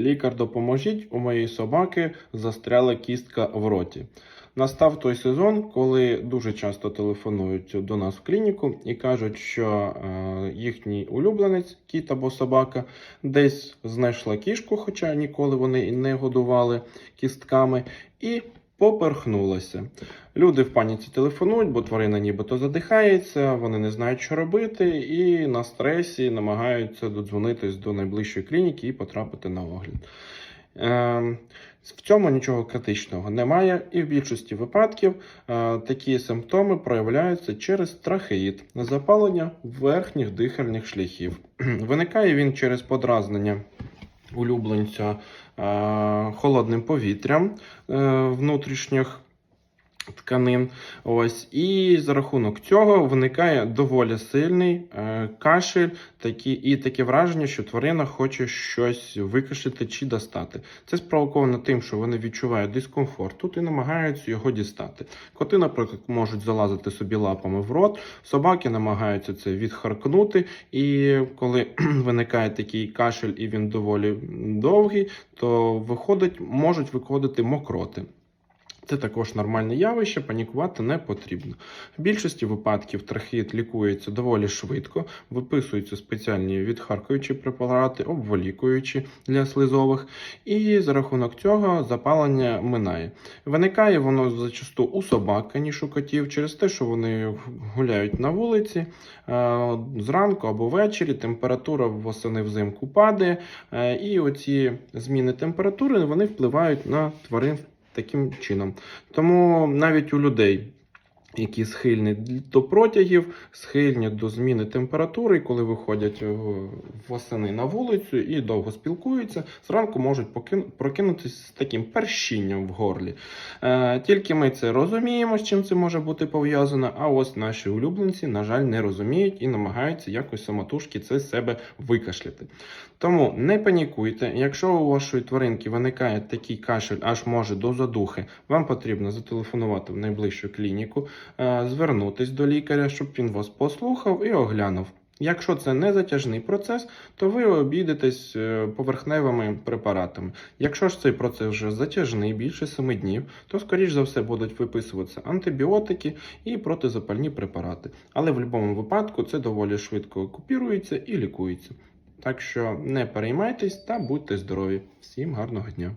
Лікар, допоможіть, у моєї собаки застряла кістка в роті. Настав той сезон, коли дуже часто телефонують до нас в клініку і кажуть, що е, їхній улюбленець, кіт або собака, десь знайшла кішку, хоча ніколи вони не годували кістками, і поперхнулася. Люди в паніці телефонують, бо тварина нібито задихається, вони не знають, що робити, і на стресі намагаються додзвонитись до найближчої клініки і потрапити на огляд. Е, В цьому нічого критичного немає, і в більшості випадків е, такі симптоми проявляються через трахеїд, запалення верхніх дихальних шляхів. Виникає він через подразнення улюбленця е, холодним повітрям е, внутрішніх тканин. Ось, і за рахунок цього виникає доволі сильний е, кашель такі, і таке враження, що тварина хоче щось викашляти чи достати. Це спровоковано тим, що вони відчувають дискомфорт тут і намагаються його дістати. Коти, наприклад, можуть залазити собі лапами в рот, собаки намагаються це відхаркнути, і коли виникає такий кашель і він доволі довгий, то виходить, можуть виходити мокроти. Це також нормальне явище, панікувати не потрібно. В більшості випадків трахеїд лікується доволі швидко, виписуються спеціальні відхаркуючі препарати, обволікуючі для слизових, і за рахунок цього запалення минає. Виникає воно зачасту у собак, ніж у котів, через те, що вони гуляють на вулиці е, зранку або ввечері, температура восени взимку падає, е, і оці зміни температури вони впливають на тварин таким чином. Тому навіть у людей, які схильні до протягів, схильні до зміни температури, і коли виходять е, восени на вулицю і довго спілкуються, зранку можуть прокинутися з таким першінням в горлі. Е, тільки ми це розуміємо, з чим це може бути пов'язано. А ось наші улюбленці, на жаль, не розуміють і намагаються якось самотужки це з себе викашляти. Тому не панікуйте. Якщо у вашої тваринки виникає такий кашель, аж може до задухи, вам потрібно зателефонувати в найближчу клініку, звернутись до лікаря, щоб він вас послухав і оглянув. Якщо це не затяжний процес, то ви обійдетесь е, поверхневими препаратами. Якщо ж цей процес вже затяжний, більше 7 днів, то скоріш за все будуть виписуватися антибіотики і протизапальні препарати. Але в будь-якому випадку це доволі швидко купірується і лікується. Так що не переймайтесь та будьте здорові. Всім гарного дня!